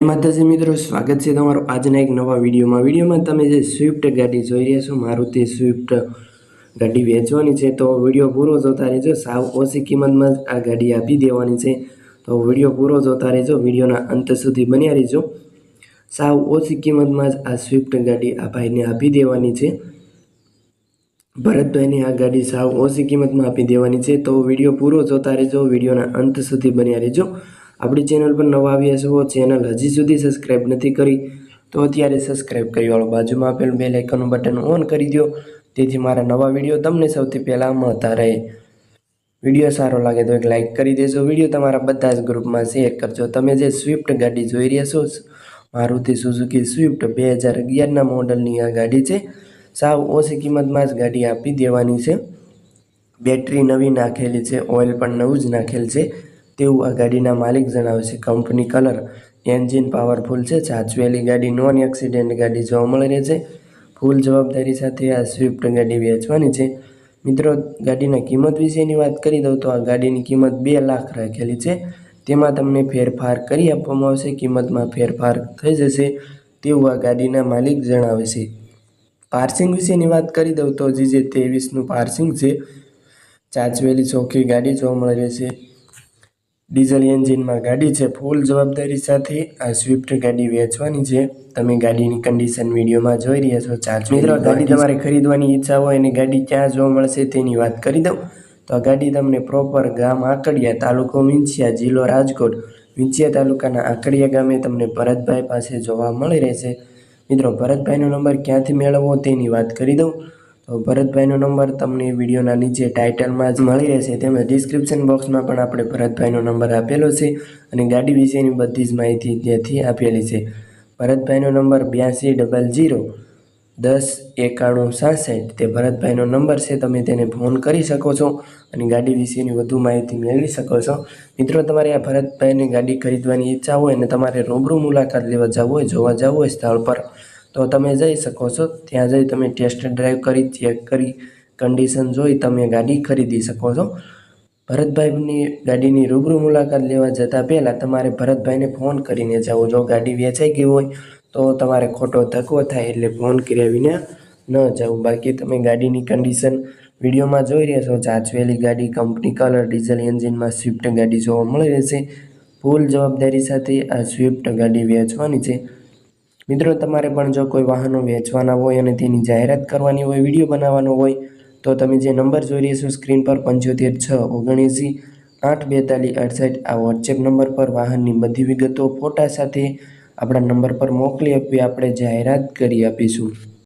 માતાજી મિત્રો, સ્વાગત છે તમારું આજના એક નવા વિડીયોમાં. વિડીયોમાં તમે જે સ્વિફ્ટ ગાડી જોઈ રહ્યા છો, મારુતિ સ્વિફ્ટ ગાડી વેચવાની છે, તો વીડિયો પૂરો જોતા રહેજો. સાવ ઓછી કિંમતમાં આ ગાડી આપી દેવાની છે. તો વીડિયો પૂરો જોતા રહેજો, વિડીયોના અંત સુધી બન્યા રહેજો. સાવ ઓછી કિંમતમાં જ આ સ્વિફ્ટ ગાડી આ ભાઈને આપી દેવાની છે. ભરતભાઈની આ ગાડી સાવ ઓછી કિંમતમાં આપી દેવાની છે. તો વીડિયો પૂરો જોતા રહેજો, વિડીયોના અંત સુધી બન્યા રહેજો. આપણી ચેનલ પર નવા આવ્યા છો ચેનલ હજી સુધી સબસ્ક્રાઈબ નથી કરી, તો અત્યારે સબસ્ક્રાઈબ કરી વાળો બાજુમાં આપેલું બે લાઇકનનું બટન ઓન કરી દો તેથી મારા નવા વીડિયો તમને સૌથી પહેલાં મળતા રહે. વીડિયો સારો લાગે તો એક લાઇક કરી દેજો. વીડિયો તમારા બધા જ ગ્રુપમાં શેર કરજો. તમે જે સ્વિફ્ટ ગાડી જોઈ રહ્યા છો, મારુતિ સુઝુકી સ્વિફ્ટ બે હજાર અગિયારના મોડલની આ ગાડી છે. સાવ ઓછી કિંમતમાં જ ગાડી આપી દેવાની છે. બેટરી નવી નાખેલી છે ઓઇલ પણ નવું જ નાખેલ છે. તેવું આ ગાડીના માલિક જણાવે છે. કંપની કલર, એન્જિન પાવરફુલ છે, સાચવેલી ગાડી, નોન એક્સિડન્ટ ગાડી જોવા મળી રહે છે. ફૂલ જવાબદારી સાથે આ સ્વિફ્ટ ગાડી વેચવાની છે. મિત્રો, ગાડીના કિંમત વિશેની વાત કરી દઉં તો આ ગાડીની કિંમત બે લાખ રાખેલી છે. તેમાં તમને ફેરફાર કરી આપવામાં આવશે, કિંમતમાં ફેરફાર થઈ જશે તેવું આ ગાડીના માલિક જણાવે છે. પાર્સિંગ વિશેની વાત કરી દઉં તો જે જે ત્રેવીસનું પાર્સિંગ છે. ચાચવેલી ચોખ્ખી ગાડી જોવા મળી રહેશે ડીઝલ એન્જિનમાં ગાડી છે. ફૂલ જવાબદારી સાથે આ સ્વિફ્ટ ગાડી વેચવાની છે. તમે ગાડીની કન્ડિશન વિડીયોમાં જોઈ રહ્યા છો. ચાર્જ મિત્રો ગાડી તમારે ખરીદવાની ઈચ્છા હોય અને ગાડી ક્યાં જોવા મળશે તેની વાત કરી દઉં. તો આ ગાડી તમને પ્રોપર ગામ આકડિયા તાલુકો વિંછિયા જિલ્લો રાજકોટ. વિંછિયા તાલુકાના આકડિયા ગામે તમને ભરતભાઈ પાસે જોવા મળી રહેશે. મિત્રો ભરતભાઈનો નંબર ક્યાંથી મેળવવો તેની વાત કરી દઉં. તો ભરતભાઈનો નંબર તમને વિડીયોના નીચે ટાઇટલમાં જ મળી રહેશે. તેમજ ડિસ્ક્રિપ્શન બોક્સમાં પણ આપણે ભરતભાઈનો નંબર આપેલો છે અને ગાડી વિશેની બધી જ માહિતી ત્યાંથી આપેલી છે. ભરતભાઈનો નંબર બ્યાસી ડબલ જીરો દસ એકાણું સાસઠ. તે ભરતભાઈનો નંબર છે, તમે તેને ફોન કરી શકો છો અને ગાડી વિશેની વધુ માહિતી મેળવી શકો છો. મિત્રો, તમારે આ ભરતભાઈની ગાડી ખરીદવાની ઈચ્છા હોય અને તમારે રૂબરૂ મુલાકાત લેવા જવું હોય, જોવા જવું હોય સ્થળ પર તો તમે જઈ શકો છો. ત્યાં જઈ તમે ટેસ્ટ ડ્રાઈવ કરી ચેક કરી કન્ડિશન જોઈ તમે ગાડી ખરીદી શકો છો. ભરતભાઈની ગાડીની રૂબરૂ મુલાકાત લેવા જતાં પહેલાં તમારે ભરતભાઈને ફોન કરીને જવું. જો ગાડી વેચાઈ ગઈ હોય તો તમારે ખોટો ધક્કો થાય એટલે ફોન કર્યા વિના ન જવું. બાકી તમે ગાડીની કન્ડિશન વિડીયોમાં જોઈ રહ્યા છો ચાચવેલી ગાડી કંપની કલર ડીઝલ એન્જિનમાં સ્વિફ્ટ ગાડી જોવા મળી રહેશે. ફૂલ જવાબદારી સાથે આ સ્વિફ્ટ ગાડી વેચવાની છે. મિત્રો, તમારે પણ જો કોઈ વાહનો વેચવાના હોય અને તેની જાહેરાત કરવાની હોય, વીડિયો બનાવવાનો હોય, તો તમે જે નંબર જોઈ રહ્યા છો, સ્ક્રીન પર પંચોતેર છ ઓગણએંસી આઠ બેતાલીસ અડસઠ, આ વોટ્સએપ નંબર પર વાહનની બધી વિગતો ફોટા સાથે આપણા નંબર પર મોકલી આપવી આપણે જાહેરાત કરી આપીશું.